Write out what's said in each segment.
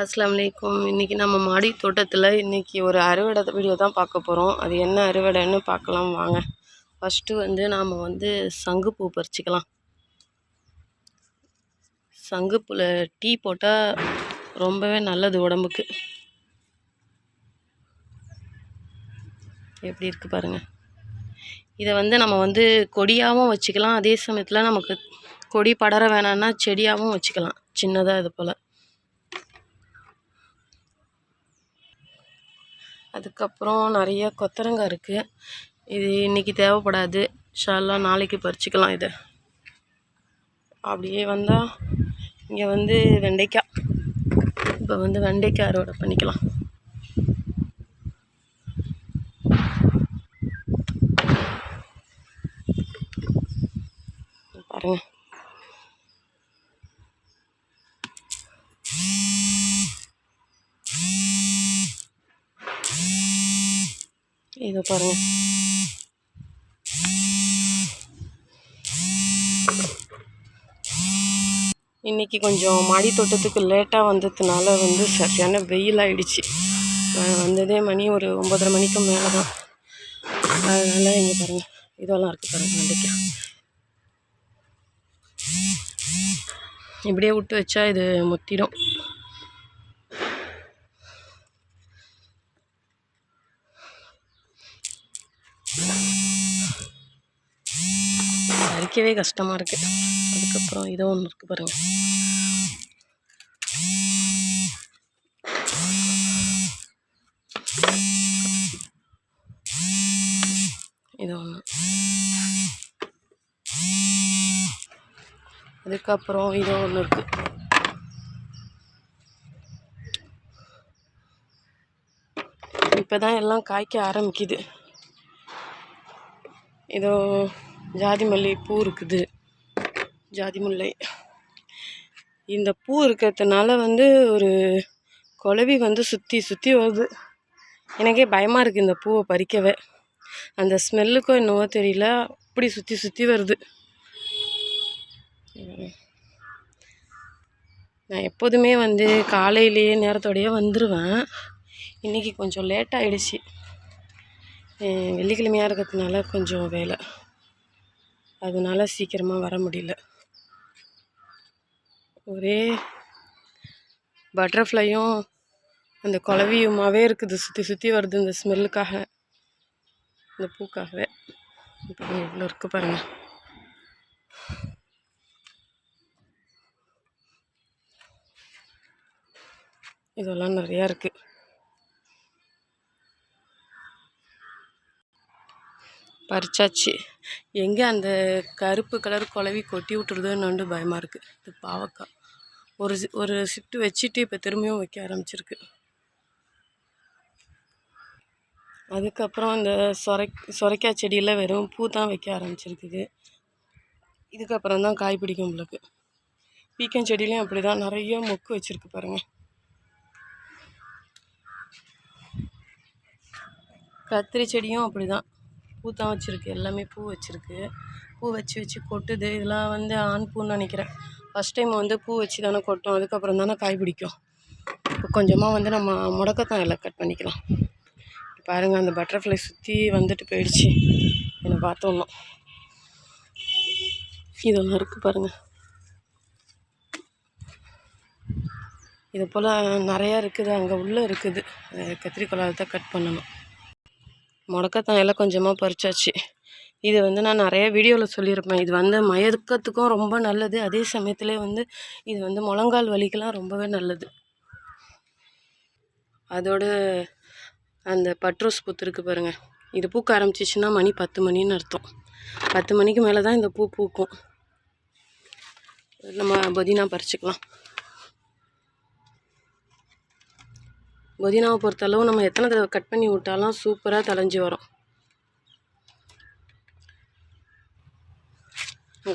அஸ்ஸலாமு இன்றைக்கி நம்ம மாடி தோட்டத்தில் இன்றைக்கி ஒரு அறுவடை வீடியோ தான் பார்க்க போகிறோம் அது என்ன அறுவடைன்னு பார்க்கலாம் வாங்க. ஃபஸ்ட்டு வந்து நாம் வந்து சங்குப்பூ பறிச்சுக்கலாம். சங்குப்பூவில் டீ போட்டால் ரொம்பவே நல்லது உடம்புக்கு. எப்படி இருக்குது பாருங்கள் இதை வந்து நம்ம வந்து கொடியாகவும் வச்சுக்கலாம். அதே சமயத்தில் நமக்கு கொடி படர வேணாம்னா செடியாகவும் வச்சுக்கலாம். சின்னதாக இது போல். அதுக்கப்புறம் நிறைய கொத்தரங்காய் இருக்குது இது இன்றைக்கி தேவைப்படாது. ஷால்லாம் நாளைக்கு பறிச்சிக்கலாம் இதை. அப்படியே வந்தால் இங்கே வந்து வெண்டைக்காய் இப்போ வந்து வெண்டைக்காய் அறுவடை பண்ணிக்கலாம். பாருங்கள் இதை பாருங்கள் இன்றைக்கி கொஞ்சம் மாடி தோட்டத்துக்கு லேட்டாக வந்ததுனால வந்து சரியான வெயில் ஆகிடுச்சு நான் வந்ததே மணி ஒரு ஒம்பதரை மணிக்கு மேலே தான் அதனால் இங்கே பாருங்கள் இதெல்லாம் இருக்குது பாருங்கள் வெண்டைக்காய் இப்படியே விட்டு வச்சா இது முத்திடும். பறிக்கவே கஷ்டமாக இருக்குது அதுக்கப்புறம் இதோ ஒன்று இருக்குது பாருங்கள் இது ஒன்று அதுக்கப்புறம் இதோ ஒன்று இருக்குது இப்போ தான் எல்லாம் காய்க்க ஆரம்பிக்குது. இதோ ஜாதி மல்லி பூ இருக்குது. ஜாதி முல்லை இந்த பூ இருக்கிறதுனால வந்து ஒரு குலவி வந்து சுற்றி சுற்றி வருது. எனக்கே பயமாக இருக்குது இந்த பூவை பறிக்கவே. அந்த ஸ்மெல்லுக்கும் என்னவோ தெரியல. அப்படி சுற்றி சுற்றி வருது. நான் எப்போதுமே வந்து காலையிலேயே நேரத்தோடையே வந்துடுவேன் இன்றைக்கி கொஞ்சம் லேட் ஆகிடுச்சி வெள்ளிக்கிழமையாக இருக்கிறதுனால கொஞ்சம் வேலை. அதனால் சீக்கிரமாக வர முடியல. ஒரே பட்டர்ஃப்ளையும் அந்த குலவியுமாவே இருக்குது. சுற்றி சுற்றி வருது இந்த ஸ்மெல்லுக்காக இந்த பூக்காகவே. இப்போ இவ்வளோ இருக்குது பாருங்கள் இதெல்லாம் நிறையா இருக்குது பறிச்சாச்சு. எங்கே அந்த கருப்பு கலர் குலவி கொட்டி விட்டுருதோன்னு பயமாக இருக்குது இது பாவக்காய் ஒரு ஒரு ஷிஃப்ட்டு வச்சுட்டு இப்போ திரும்பியும் வைக்க ஆரம்பிச்சிருக்கு. அதுக்கப்புறம் இந்த சொரை சொரைக்காய் செடியில் வெறும் பூ தான் வைக்க ஆரம்பிச்சிருக்குது. இதுக்கப்புறம் தான் காய் பிடிக்கும் உங்களுக்கு. பீக்கன் செடியிலையும் அப்படி தான் நிறைய மொக்கு வச்சுருக்கு பாருங்கள் கத்திரி செடியும் அப்படி தான் பூ தான் வச்சுருக்கு. எல்லாமே பூ வச்சுருக்கு. பூ வச்சு வச்சு கொட்டுது. இதெல்லாம் வந்து ஆண் பூன்னு நினைக்கிறேன். ஃபஸ்ட் டைம் வந்து பூ வச்சு தானே கொட்டும். அதுக்கப்புறம் தானே காய் பிடிக்கும். இப்போ கொஞ்சமாக வந்து நம்ம முடக்கத்தான் எல்லாம் கட் பண்ணிக்கலாம். பாருங்கள் அந்த பட்டர்ஃப்ளை சுற்றி வந்துட்டு போயிடுச்சு. என்னை பார்த்தோம்னா. இது ஒன்று இருக்குது பாருங்கள் இது போல் நிறையா இருக்குது. அங்கே உள்ளே இருக்குது. கத்திரிக்கொழாவை தான் கட் பண்ணணும். முடக்கத்தான் கொஞ்சமாக பறிச்சாச்சு. இது வந்து நான் நிறைய வீடியோவில் சொல்லியிருப்பேன். இது வந்து மயக்கத்துக்கும் ரொம்ப நல்லது. அதே சமயத்தில் வந்து இது வந்து முழங்கால் வலிக்கெலாம் ரொம்பவே நல்லது. அதோட அந்த பட்ரோஸ் பூத்து இருக்குது பாருங்கள் இது பூக்க ஆரம்பிச்சிச்சின்னா மணி பத்து மணின்னு அர்த்தம். பத்து மணிக்கு மேலே தான் இந்த பூ பூக்கும். நம்ம புதினா பறிச்சுக்கலாம். புதினாவை பொறுத்தளவு நம்ம எத்தனை தடவை கட் பண்ணி விட்டாலும் சூப்பராக தலைஞ்சி வரும்.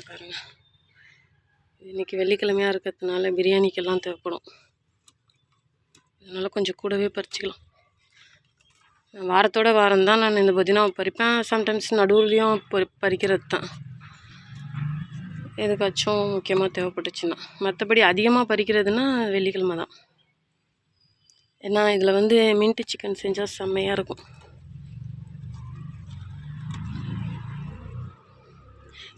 பாருங்க. இன்றைக்கி வெள்ளிக்கிழமையாக இருக்கிறதுனால பிரியாணிக்கெல்லாம் தேவைப்படும். அதனால் கொஞ்சம் கூடவே பறிச்சிக்கலாம். வாரத்தோட வாரம் தான் நான் இந்த புதினாவை பறிப்பேன். சம்டைம்ஸ் நடுவுலையும் பறி பறிக்கிறது தான் எதுக்காச்சும் முக்கியமாக தேவைப்பட்டுச்சுன்னா. மற்றபடி அதிகமாக பறிக்கிறதுனா வெள்ளிக்கிழமை தான். ஏன்னா இதில் வந்து மின்ட்டு சிக்கன் செஞ்சால் செம்மையாக இருக்கும்.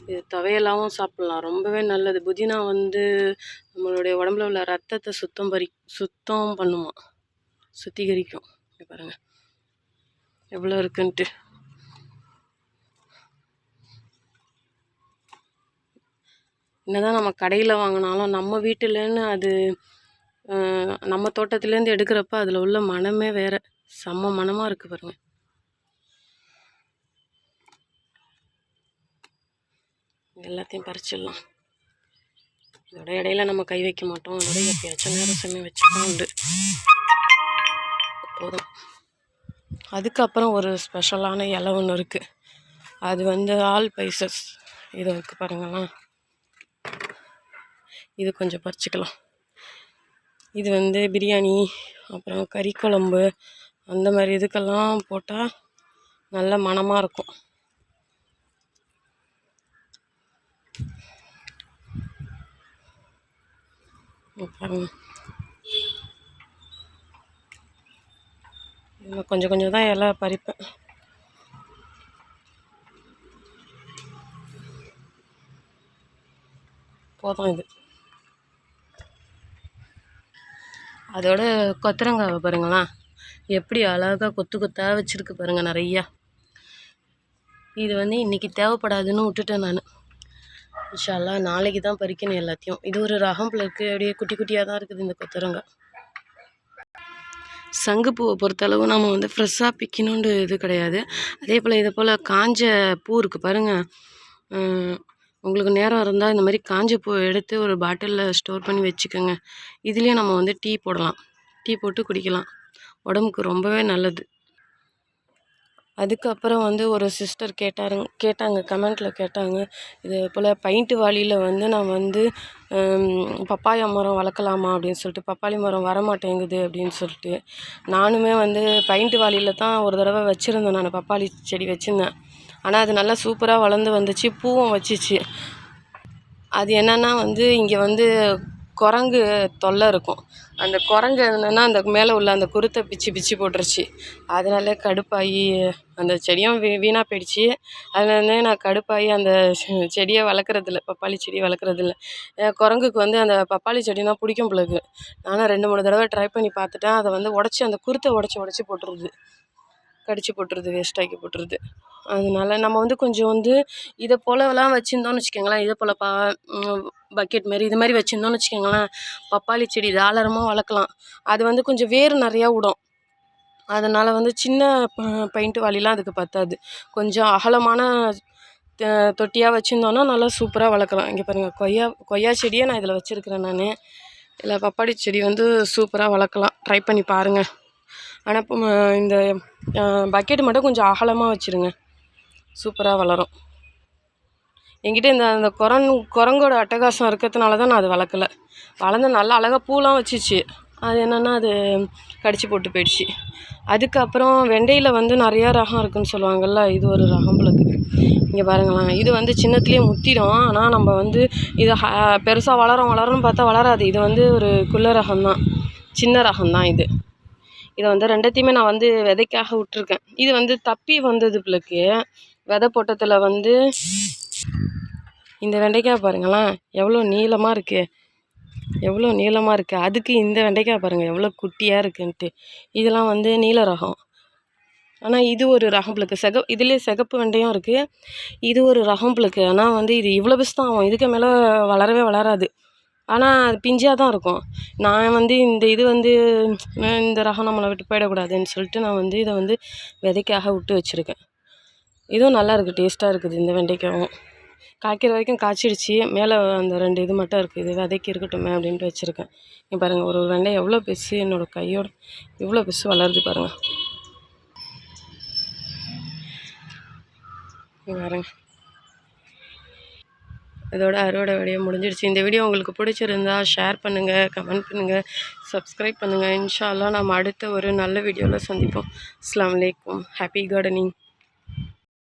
இது துவையலாகவும் சாப்பிட்லாம். ரொம்பவே நல்லது. புதினா வந்து நம்மளுடைய உடம்புல உள்ள ரத்தத்தை சுத்தம் பறி சுத்தம் பண்ணுமா? சுத்திகரிக்கும். பாருங்கள் எவ்வளோ இருக்குன்ட்டு. என்னதான் நம்ம கடையில் வாங்கினாலும் நம்ம வீட்டிலேன்னு அது நம்ம தோட்டத்துலேருந்து எடுக்கிறப்ப அதில் உள்ள மனமே வேறு. செம்ம மனமாக இருக்குது பாருங்க. எல்லாத்தையும் பறிச்சிடலாம். இதோட இடையில நம்ம கை வைக்க மாட்டோம். அதோட எப்பயாச்சும் நேரம் சமயம் வச்சுதான் உண்டு. போதும். அதுக்கப்புறம் ஒரு ஸ்பெஷலான இலை ஒன்று இருக்குது அது வந்து ஆல் பைசஸ் இது இருக்குது பாருங்களேன். இது கொஞ்சம் பறிச்சுக்கலாம். இது வந்து பிரியாணி அப்புறம் கறி குழம்பு அந்த மாதிரி இதுக்கெல்லாம் போட்டால் நல்ல மணமாக இருக்கும். அப்புறம் பாருங்க. கொஞ்சம் கொஞ்சம் தான் இலை பறிப்பேன். போதும் இது. அதோட கொத்தரங்காவை பாருங்களேன். எப்படி அழகாக கொத்து கொத்தாக வச்சுருக்கு பாருங்கள் நிறையா. இது வந்து இன்றைக்கி தேவைப்படாதுன்னு விட்டுட்டேன் நான். இன்ஷால்லா நாளைக்கு தான் பறிக்கணும் எல்லாத்தையும். இது ஒரு ரகம் இருக்குது அப்படியே குட்டி குட்டியாக தான் இருக்குது இந்த கொத்தரங்காய் சங்குப்பூவை பொறுத்தளவு நம்ம வந்து ஃப்ரெஷ்ஷாக பிக்கணுன்ற இது கிடையாது. அதே போல் இதை போல் காஞ்ச பூ இருக்குது பாருங்கள் உங்களுக்கு நேரம் இருந்தால் இந்த மாதிரி காஞ்ச பூ எடுத்து ஒரு பாட்டிலில் ஸ்டோர் பண்ணி வச்சுக்கோங்க. இதுலேயும் நம்ம வந்து டீ போடலாம். டீ போட்டு குடிக்கலாம். உடம்புக்கு ரொம்பவே நல்லது. அதுக்கப்புறம் வந்து ஒரு சிஸ்டர் கேட்டாருங்க கேட்டாங்க கமெண்ட்டில் கேட்டாங்க. இது போல் பயிண்ட்டு வாளியில் வந்து நான் வந்து பப்பாயா மரம் வளர்க்கலாமா அப்படின்னு சொல்லிட்டு பப்பாளி மரம் வரமாட்டேங்குது அப்படின்னு சொல்லிட்டு நானுமே வந்து பயிண்ட்டு வாளியில் தான் ஒரு தடவை வச்சுருந்தேன். நான் பப்பாளி செடி வச்சுருந்தேன். ஆனால் அது நல்லா சூப்பராக வளர்ந்து வந்துச்சு பூவும் வச்சிச்சு. அது என்னென்னா வந்து இங்கே வந்து குரங்கு தொல்லை இருக்கும். அந்த குரங்கு என்னென்னா அந்த மேலே உள்ள அந்த குருத்தை பிச்சு பிச்சு போட்டுருச்சு. அதனால கடுப்பாகி அந்த செடியும் வீ வீணாக போயிடுச்சு. அதனால நான் கடுப்பாகி அந்த செடியை வளர்க்குறதில்ல பப்பாளி செடியை வளர்க்குறதில்ல. குரங்குக்கு வந்து அந்த பப்பாளி செடினா பிடிக்கும் பிள்ளைக்கு நானும் ரெண்டு மூணு தடவை ட்ரை பண்ணி பார்த்துட்டேன். அதை வந்து உடச்சி அந்த குருத்தை உடச்சி உடச்சி போட்டுருது. கடிச்சு போட்டுருது வேஸ்ட்டாக்கி போட்டுருது அதனால நம்ம வந்து கொஞ்சம் வந்து இதை போலலாம் வச்சுருந்தோம்னு வச்சுக்கோங்களேன். இதை போல் பா பக்கெட் மாதிரி இது மாதிரி வச்சுருந்தோம்னு வச்சுக்கோங்களேன். பப்பாளி செடி தாராளமாக வளர்க்கலாம். அது வந்து கொஞ்சம் வேர் நிறையா விடும். அதனால் வந்து சின்ன பெயிண்ட்டு பெயிண்ட் வாளிலாம் அதுக்கு பத்தாது. கொஞ்சம் அகலமான தொட்டியாக வச்சுருந்தோன்னா நல்லா சூப்பராக வளர்க்கலாம். இங்கே பாருங்கள் கொய்யா கொய்யா செடியை நான் இதில் வச்சுருக்கிறேன் நான். இல்லை பப்பாளி செடி வந்து சூப்பராக வளர்க்கலாம். ட்ரை பண்ணி பாருங்கள் ஆனால் இப்போ இந்த பக்கெட்டு மட்டும் கொஞ்சம் அகலமாக வச்சுருங்க. சூப்பராக வளரும். என்கிட்ட இந்த அந்த குரங் குரங்கோட அட்டகாசம் இருக்கிறதுனால தான் நான் அது வளர்க்கல. வளர்ந்து நல்லா அழகாக பூலாம் வச்சிச்சு. அது என்னென்னா அது கடிச்சு போட்டு போயிடுச்சு. அதுக்கப்புறம் வெண்டையில் வந்து நிறையா ரகம் இருக்குன்னு சொல்லுவாங்கள்ல இது ஒரு ரகம் பிளக்கு இங்கே பாருங்களேன். இது வந்து சின்னத்துலேயே முத்திடும். ஆனால் நம்ம வந்து இது பெருசாக வளரும் வளரும்னு பார்த்தா வளராது. இது வந்து ஒரு குள்ள ரகம் தான். சின்ன ரகம் தான் இது. இதை வந்து ரெண்டத்தையுமே நான் வந்து விதைக்காக விட்டுருக்கேன். இது வந்து தப்பி வந்தது பிள்ளைக்கு. விதை போட்டத்தில் வந்து இந்த வெண்டைக்காய் பாருங்களேன் எவ்வளோ நீளமாக இருக்குது எவ்வளோ நீளமாக இருக்குது அதுக்கு இந்த வெண்டைக்காய் பாருங்கள் எவ்வளோ குட்டியாக இருக்குன்ட்டு. இதெல்லாம் வந்து நீல ரகம். ஆனால் இது ஒரு ரகம் பிளக்கு செக இதுலேயே சிகப்பு வெண்டையும் இருக்குது இது ஒரு ரகம் பிளக்கு ஆனால் வந்து இது இவ்வளோ பெருசு தான் ஆகும். இதுக்கு மேலே வளரவே வளராது. ஆனால் அது பிஞ்சாக தான் இருக்கும். நான் வந்து இந்த இது வந்து இந்த ரகம் நம்மளை விட்டு போயிடக்கூடாதுன்னு சொல்லிட்டு நான் வந்து இதை வந்து விதைக்காக விட்டு வச்சுருக்கேன். இதுவும் நல்லா இருக்குது டேஸ்ட்டாக இருக்குது இந்த வெண்டைக்காயும் காய்க்கிற வரைக்கும் காய்ச்சிடுச்சு. மேலே அந்த ரெண்டு இது மட்டும் இருக்குது இது விதைக்கு இருக்கட்டுமே அப்படின்ட்டு வச்சுருக்கேன். இங்கே பாருங்கள் ஒரு ஒரு வெண்டை எவ்வளோ பெருசு என்னோடய கையோட இவ்வளோ பெருசு வளருது பாருங்கள் பாருங்கள் பாருங்க. இதோட அறுவடை வீடியோ முடிஞ்சிடுச்சு. இந்த வீடியோ உங்களுக்கு பிடிச்சிருந்தா ஷேர் பண்ணுங்கள் கமெண்ட் பண்ணுங்கள் சப்ஸ்கிரைப் பண்ணுங்கள் இன்ஷால்லாம் நம்ம அடுத்த ஒரு நல்ல வீடியோவில் சந்திப்போம். அஸ்லாம் அலைக்கும். Happy gardening